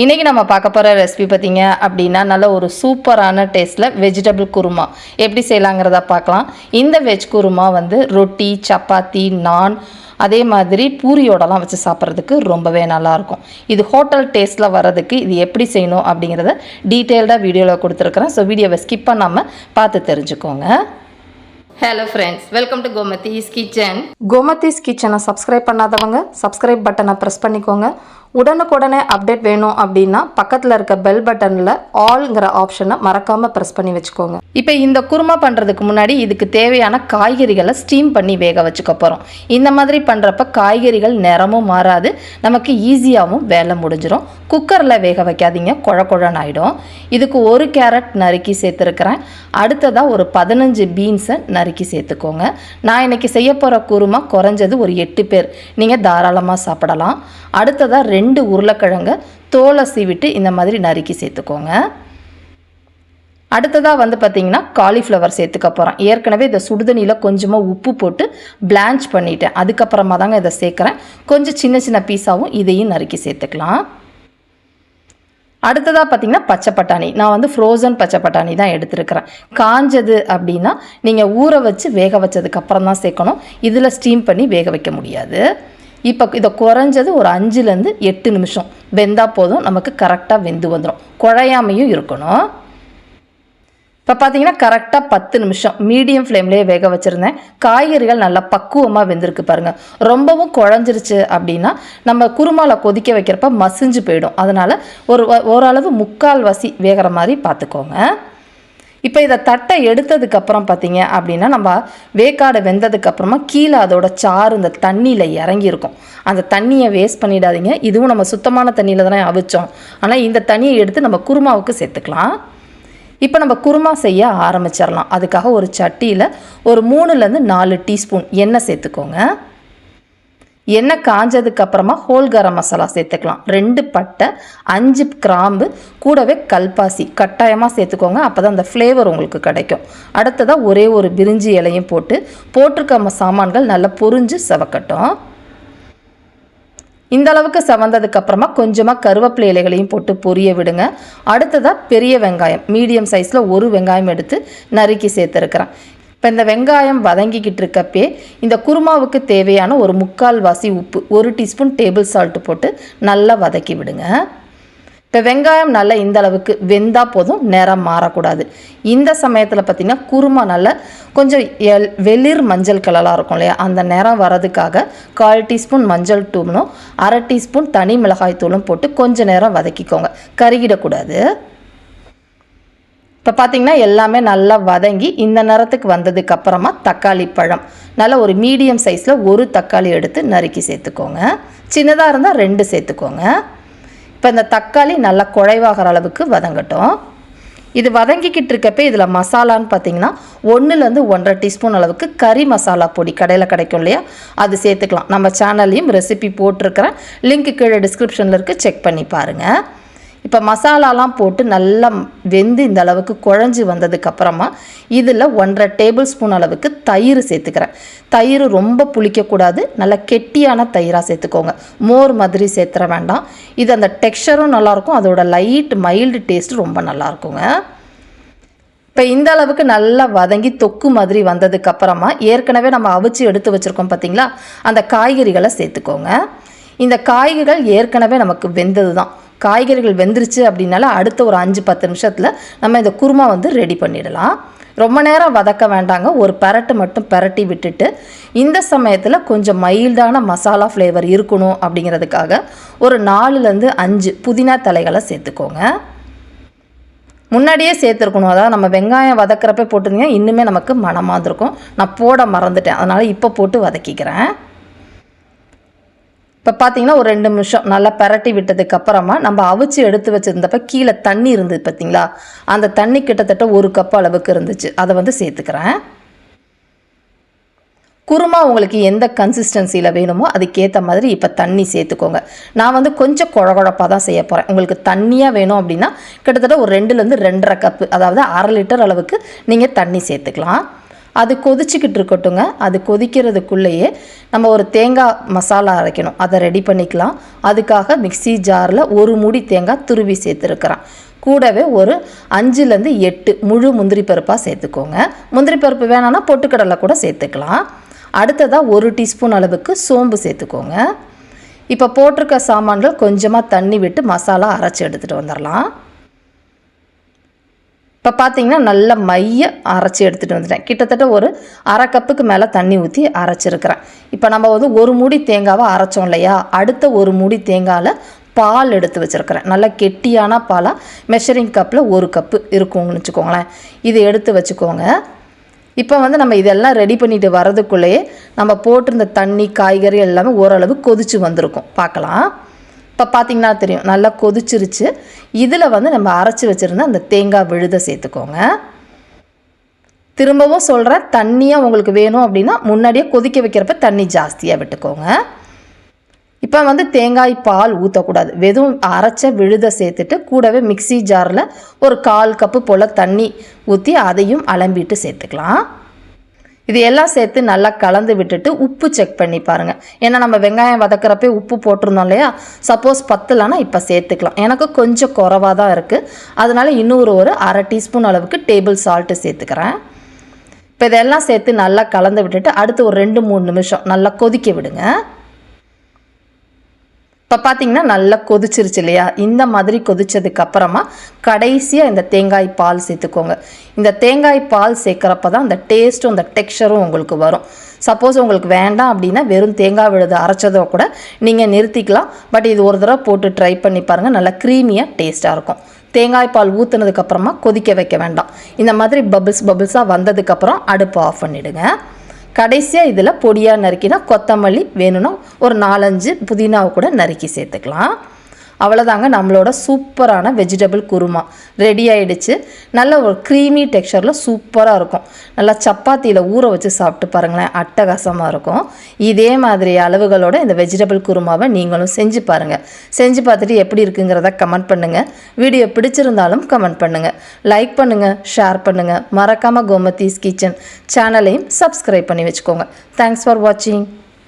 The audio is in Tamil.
இன்றைக்கி நம்ம பார்க்க போகிற ரெசிபி பார்த்தீங்க அப்படின்னா நல்ல ஒரு சூப்பரான டேஸ்ட்டில் வெஜிடபிள் குருமா. எப்படி செய்யலாங்கிறத பார்க்கலாம். இந்த வெஜ் குருமா வந்து ரொட்டி சப்பாத்தி நான் அதே மாதிரி பூரியோடலாம் வச்சு சாப்பிட்றதுக்கு ரொம்பவே நல்லாயிருக்கும். இது ஹோட்டல் டேஸ்ட்டில் வர்றதுக்கு இது எப்படி செய்யணும் அப்படிங்கிறத டீட்டெயில்டாக வீடியோவில் கொடுத்துருக்குறேன். ஸோ வீடியோவை ஸ்கிப் பண்ணாமல் பார்த்து தெரிஞ்சுக்கோங்க. Hello friends welcome to Gomathi's kitchen Gomathi's கிச்சனை சப்ஸ்கிரைப் பண்ணாதவங்க சப்ஸ்கிரைப் பட்டனை ப்ரெஸ் பண்ணிக்கோங்க. உடனுக்குடனே அப்டேட் வேணும் அப்படின்னா பக்கத்தில் இருக்க பெல் பட்டனில் ஆல்ங்கிற ஆப்ஷனை மறக்காமல் ப்ரெஸ் பண்ணி வச்சுக்கோங்க. இப்போ இந்த குருமா பண்ணுறதுக்கு முன்னாடி இதுக்கு தேவையான காய்கறிகளை ஸ்டீம் பண்ணி வேக வச்சுக்க போகிறோம் இந்த மாதிரி பண்ணுறப்ப காய்கறிகள் நிறமும் மாறாது நமக்கு ஈஸியாகவும் வேலை முடிஞ்சிடும் குக்கரில் வேக வைக்காதீங்க குழ குழன்னு ஆகிடும் இதுக்கு ஒரு கேரட் நறுக்கி சேர்த்துருக்கிறேன். அடுத்ததாக ஒரு பதினஞ்சு பீன்ஸை நறுக்கி சேர்த்துக்கோங்க. நான் இன்றைக்கி செய்ய போகிற குருமா குறைஞ்சது ஒரு எட்டு பேர். நீங்கள் தாராளமாக சாப்பிடலாம். அடுத்ததாக ரெண்டு ரெண்டு உருளைக்கிழங்கை தோலை சீவிட்டு இந்த மாதிரி நறுக்கி சேர்த்துக்கோங்க. அடுத்ததாக வந்து பார்த்தீங்கன்னா காலிஃப்ளவர் சேர்த்துக்க போகிறேன் ஏற்கனவே இதை சுடுதண்ணியில் கொஞ்சமாக உப்பு போட்டு பிளான்ச் பண்ணிட்டேன். அதுக்கப்புறமா தாங்க இதை சேர்க்குறேன். கொஞ்சம் சின்ன சின்ன பீஸாகவும் இதையும் நறுக்கி சேர்த்துக்கலாம். அடுத்ததாக பார்த்தீங்கன்னா பச்சை பட்டாணி. நான் வந்து ஃப்ரோசன் பச்சை பட்டாணி தான் எடுத்துருக்கிறேன். காஞ்சது அப்படின்னா நீங்கள் ஊற வச்சு வேக வச்சதுக்கப்புறம் தான் சேர்க்கணும். இதில் ஸ்டீம் பண்ணி வேக வைக்க முடியாது. இப்போ இதை குறைஞ்சது ஒரு அஞ்சுலேருந்து எட்டு நிமிஷம். வெந்தால் போதும் நமக்கு கரெக்டாக வெந்து வந்துடும் குழையாமையும் இருக்கணும். இப்போ பார்த்தீங்கன்னா கரெக்டாக பத்து நிமிஷம். மீடியம் ஃப்ளேம்லேயே வேக வச்சுருந்தேன். காய்கறிகள் நல்லா பக்குவமாக வெந்திருக்கு பாருங்கள் ரொம்பவும் குழஞ்சிருச்சு அப்படின்னா நம்ம குருமாவில் கொதிக்க வைக்கிறப்ப மசிஞ்சு போயிடும். அதனால் ஒரு ஓரளவு முக்கால் வசி வேகிற மாதிரி பார்த்துக்கோங்க இப்போ இதை தட்டை எடுத்ததுக்கப்புறம் பார்த்தீங்க அப்படின்னா நம்ம வேக்காடை வெந்ததுக்கப்புறமா கீழே அதோட சாறு இந்த தண்ணியில் இறங்கியிருக்கும். அந்த தண்ணியை வேஸ்ட் பண்ணிடாதீங்க. இதுவும் நம்ம சுத்தமான தண்ணியில் தானே அவிச்சோம். ஆனால் இந்த தண்ணியை எடுத்து நம்ம குருமாவுக்கு சேர்த்துக்கலாம். இப்போ நம்ம குருமா செய்ய ஆரம்பிச்சிடலாம். அதுக்காக ஒரு சட்டியில் ஒரு மூணுலேருந்து நாலு டீஸ்பூன் எண்ணெய் சேர்த்துக்கோங்க. எண்ணெய் காஞ்சதுக்கு அப்புறமா ஹோல் கரம் மசாலா சேர்த்துக்கலாம். ரெண்டு பட்டை அஞ்சு கிராம்பு கூடவே கல்பாசி. கட்டாயமாக சேர்த்துக்கோங்க அப்போ தான் அந்த ஃப்ளேவர் உங்களுக்கு கிடைக்கும். அடுத்ததாக ஒரே ஒரு பிரிஞ்சி இலையும் போட்டு போட்டிருக்க சாமான்கள் நல்லா பொரிஞ்சு செவக்கட்டும். இந்த அளவுக்கு செவந்ததுக்கு அப்புறமா கொஞ்சமாக கருவேப்பிலை இலைகளையும் போட்டு பொரிய விடுங்க. அடுத்ததாக பெரிய வெங்காயம். மீடியம் சைஸில் ஒரு வெங்காயம் எடுத்து நறுக்கி சேர்த்துருக்குறேன். இப்போ இந்த வெங்காயம் வதங்கிக்கிட்டு இருக்கப்பே இந்த குருமாவுக்கு தேவையான ஒரு முக்கால் வாசி உப்பு ஒரு டீஸ்பூன் டேபிள் சால்ட்டு போட்டு நல்லா வதக்கி விடுங்க. இப்போ வெங்காயம் நல்லா இந்த அளவுக்கு வெந்தால் போதும் நிறம் மாறக்கூடாது. இந்த சமயத்தில் பார்த்திங்கன்னா குருமா நல்லா கொஞ்சம் எல் வெளிர் மஞ்சள் கலராக இருக்கும் இல்லையா? அந்த நிறம் வரதுக்காக கால் டீஸ்பூன் மஞ்சள் தூளும் அரை டீஸ்பூன் தனி மிளகாய் தூளும் போட்டு கொஞ்சம் நேரம் வதக்கிக்கோங்க. கருகிடக்கூடாது. இப்போ பார்த்திங்கன்னா எல்லாமே நல்லா வதங்கி இந்த நேரத்துக்கு வந்ததுக்கு அப்புறமா தக்காளி பழம். நல்லா ஒரு மீடியம் சைஸில் ஒரு தக்காளி எடுத்து நறுக்கி சேர்த்துக்கோங்க. சின்னதாக இருந்தால் ரெண்டு சேர்த்துக்கோங்க. இப்போ இந்த தக்காளி நல்லா குழைவாகிற அளவுக்கு வதங்கட்டும். இது வதங்கிக்கிட்டு இருக்கப்ப இதில் மசாலான்னு பார்த்தீங்கன்னா ஒன்றுலேருந்து ஒன்றரை டீஸ்பூன் அளவுக்கு கறி மசாலா பொடி கடையில் கிடைக்கும் இல்லையா? அது சேர்த்துக்கலாம். நம்ம சேனல்லையும் ரெசிபி போட்டிருக்கிறேன். லிங்க் கீழே டிஸ்கிரிப்ஷனில் இருக்குது செக் பண்ணி பாருங்கள் இப்போ மசாலாலாம் போட்டு நல்லா வெந்து இந்த அளவுக்கு குழஞ்சி வந்ததுக்கப்புறமா இதில் ஒன்றரை டேபிள் ஸ்பூன் அளவுக்கு தயிர் சேர்த்துக்கிறேன். தயிர் ரொம்ப புளிக்கக்கூடாது நல்லா கெட்டியான தயிராக சேர்த்துக்கோங்க. மோர் மாதிரி சேர்த்துற வேண்டாம். இது அந்த டெக்ஸ்சரும் நல்லாயிருக்கும் அதோட லைட் மைல்டு டேஸ்ட் ரொம்ப நல்லாயிருக்குங்க இப்போ இந்த அளவுக்கு நல்லா வதங்கி தொக்கு மாதிரி வந்ததுக்கப்புறமா ஏற்கனவே நம்ம அவிச்சு எடுத்து வச்சுருக்கோம் பார்த்தீங்களா அந்த காய்கறிகளை சேர்த்துக்கோங்க. இந்த காய்கறிகள் ஏற்கனவே நமக்கு வெந்தது தான் காய்கறிகள் வெந்துருச்சு அப்படின்னால அடுத்த ஒரு அஞ்சு பத்து நிமிஷத்தில் நம்ம இந்த குருமா வந்து ரெடி பண்ணிடலாம். ரொம்ப நேரம் வதக்க வேண்டாங்க. ஒரு பரட்டு மட்டும் பரட்டி விட்டுட்டு இந்த சமயத்தில் கொஞ்சம் மைல்டான மசாலா ஃப்ளேவர் இருக்கணும் அப்படிங்கிறதுக்காக ஒரு நாலுலேருந்து அஞ்சு புதினா தலைகளை சேர்த்துக்கோங்க. முன்னாடியே சேர்த்துருக்கணும். அதாவது நம்ம வெங்காயம் வதக்கிறப்ப போட்டிருந்தீங்கன்னா இன்னுமே நமக்கு மனமாக இருக்கும் நான் போட மறந்துட்டேன். அதனால் இப்போ போட்டு வதக்கிக்கிறேன். இப்போ பார்த்தீங்கன்னா ஒரு ரெண்டு நிமிஷம் நல்லா பரட்டி விட்டதுக்கு அப்புறமா நம்ம அவிச்சு எடுத்து வச்சுருந்தப்ப கீழே தண்ணி இருந்தது பார்த்தீங்களா அந்த தண்ணி கிட்டத்தட்ட ஒரு கப் அளவுக்கு இருந்துச்சு. அதை வந்து சேர்த்துக்கிறேன். குருமா உங்களுக்கு எந்த கன்சிஸ்டன்சியில் வேணுமோ அதுக்கேற்ற மாதிரி இப்போ தண்ணி சேர்த்துக்கோங்க. நான் வந்து கொஞ்சம் குழகுழப்பாக தான் செய்ய போகிறேன் உங்களுக்கு தண்ணியாக வேணும் அப்படின்னா கிட்டத்தட்ட ஒரு ரெண்டுலேருந்து ரெண்டரை கப்பு அதாவது அரை லிட்டர் அளவுக்கு நீங்கள் தண்ணி சேர்த்துக்கலாம். அது கொதிச்சுக்கிட்டு இருக்கட்டுங்க. அது கொதிக்கிறதுக்குள்ளேயே நம்ம ஒரு தேங்காய் மசாலா அரைக்கணும். அதை ரெடி பண்ணிக்கலாம். அதுக்காக மிக்ஸி ஜாரில் ஒரு மூடி தேங்காய் துருவி சேர்த்துருக்குறேன். கூடவே ஒரு அஞ்சுலேருந்து எட்டு முழு முந்திரி பருப்பாக சேர்த்துக்கோங்க. முந்திரி பருப்பு வேணான்னா பொட்டுக்கடலை கூட சேர்த்துக்கலாம். அடுத்ததாக ஒரு டீஸ்பூன் அளவுக்கு சோம்பு சேர்த்துக்கோங்க. இப்போ போட்டிருக்க சாமான்கள் கொஞ்சமாக தண்ணி விட்டு மசாலா அரைச்சி எடுத்துகிட்டு வந்துடலாம் இப்போ பார்த்தீங்கன்னா நல்ல மைய அரைச்சி எடுத்துகிட்டு வந்துட்டேன். கிட்டத்தட்ட ஒரு அரை கப்புக்கு மேலே தண்ணி ஊற்றி அரைச்சிருக்கிறேன். இப்போ நம்ம வந்து ஒரு மூடி தேங்காவை அரைச்சோம் இல்லையா? அடுத்த ஒரு மூடி தேங்காயில் பால் எடுத்து வச்சுருக்கிறேன். நல்ல கெட்டியான பாலாக மெஷரிங் கப்பில் ஒரு கப்பு இருக்கும்னு வச்சுக்கோங்களேன். இது எடுத்து வச்சுக்கோங்க. இப்போ வந்து நம்ம இதெல்லாம் ரெடி பண்ணிட்டு வரதுக்குள்ளேயே நம்ம போட்டிருந்த தண்ணி காய்கறி எல்லாமே ஓரளவு கொதிச்சு வந்திருக்கும். பார்க்கலாம். இப்போ பார்த்தீங்கன்னா தெரியும் நல்லா கொதிச்சிருச்சு. இதில் வந்து நம்ம அரைச்சி வச்சுருந்த அந்த தேங்காய் விழுதை சேர்த்துக்கோங்க. திரும்பவும் சொல்கிறேன் தண்ணியாக உங்களுக்கு வேணும் அப்படின்னா முன்னாடியே கொதிக்க வைக்கிறப்ப தண்ணி ஜாஸ்தியாக விட்டுக்கோங்க. இப்போ வந்து தேங்காய் பால் ஊற்றக்கூடாது வெறும் அரைச்ச விழுதை சேர்த்துட்டு கூடவே மிக்ஸி ஜாரில் ஒரு கால் கப்பு போல் தண்ணி ஊற்றி அதையும் அலம்பிட்டு சேர்த்துக்கலாம். இது எல்லாம் சேர்த்து நல்லா கலந்து விட்டுட்டு உப்பு செக் பண்ணி பாருங்கள் ஏன்னா நம்ம வெங்காயம் வதக்கிறப்பே உப்பு போட்டிருந்தோம் இல்லையா? சப்போஸ் பத்தலைன்னா இப்போ சேர்த்துக்கலாம். எனக்கு கொஞ்சம் குறவாக தான் இருக்குது அதனால் இன்னொரு ஒரு அரை டீஸ்பூன் அளவுக்கு டேபிள் சால்ட்டு சேர்த்துக்கிறேன். இப்போ இதெல்லாம் சேர்த்து நல்லா கலந்து விட்டுட்டு அடுத்து ஒரு ரெண்டு மூணு நிமிஷம் நல்லா கொதிக்க விடுங்க. இப்போ பார்த்தீங்கன்னா நல்லா கொதிச்சிருச்சு இல்லையா? இந்த மாதிரி கொதிச்சதுக்கு அப்புறமா கடைசியாக இந்த தேங்காய் பால் சேர்த்துக்கோங்க. இந்த தேங்காய் பால் சேர்க்குறப்ப தான் அந்த டேஸ்ட்டும் அந்த டெக்ஸ்டரும் உங்களுக்கு வரும். சப்போஸ் உங்களுக்கு வேண்டாம் அப்படின்னா வெறும் தேங்காய் விழுது அரைச்சதோ கூட நீங்கள் நிறுத்திக்கலாம். பட் இது ஒரு தடவை போட்டு ட்ரை பண்ணி பாருங்கள் நல்லா க்ரீமியாக டேஸ்ட்டாக இருக்கும். தேங்காய் பால் ஊற்றுனதுக்கப்புறமா கொதிக்க வைக்க வேண்டாம். இந்த மாதிரி பபிள்ஸ் பபிள்ஸாக வந்ததுக்கப்புறம் அடுப்பு ஆஃப் பண்ணிவிடுங்க கடைசியாக இதில் பொடியாக நறுக்கினா கொத்தமல்லி வேணும்னா ஒரு நாலஞ்சு புதினாவை கூட நறுக்கி சேர்த்துக்கலாம். அவ்வளோதாங்க நம்மளோட சூப்பரான வெஜிடபிள் குருமா. ரெடி ஆகிடுச்சு நல்ல ஒரு க்ரீமி டெக்ஸ்சரில் சூப்பராக இருக்கும். நல்லா சப்பாத்தியில் ஊற வச்சு சாப்பிட்டு பாருங்களேன். அட்டகாசமாக இருக்கும். இதே மாதிரி அளவுகளோட இந்த வெஜிடபிள் குருமாவை நீங்களும் செஞ்சு பாருங்கள் செஞ்சு பார்த்துட்டு எப்படி இருக்குங்கிறத கமெண்ட் பண்ணுங்கள் வீடியோ பிடிச்சிருந்தாலும் கமெண்ட் பண்ணுங்கள் லைக் பண்ணுங்கள் ஷேர் பண்ணுங்கள் மறக்காமல் கோமதீஸ் கிச்சன் சேனலையும் சப்ஸ்கிரைப் பண்ணி வச்சுக்கோங்க. தேங்க்ஸ் ஃபார் வாட்சிங்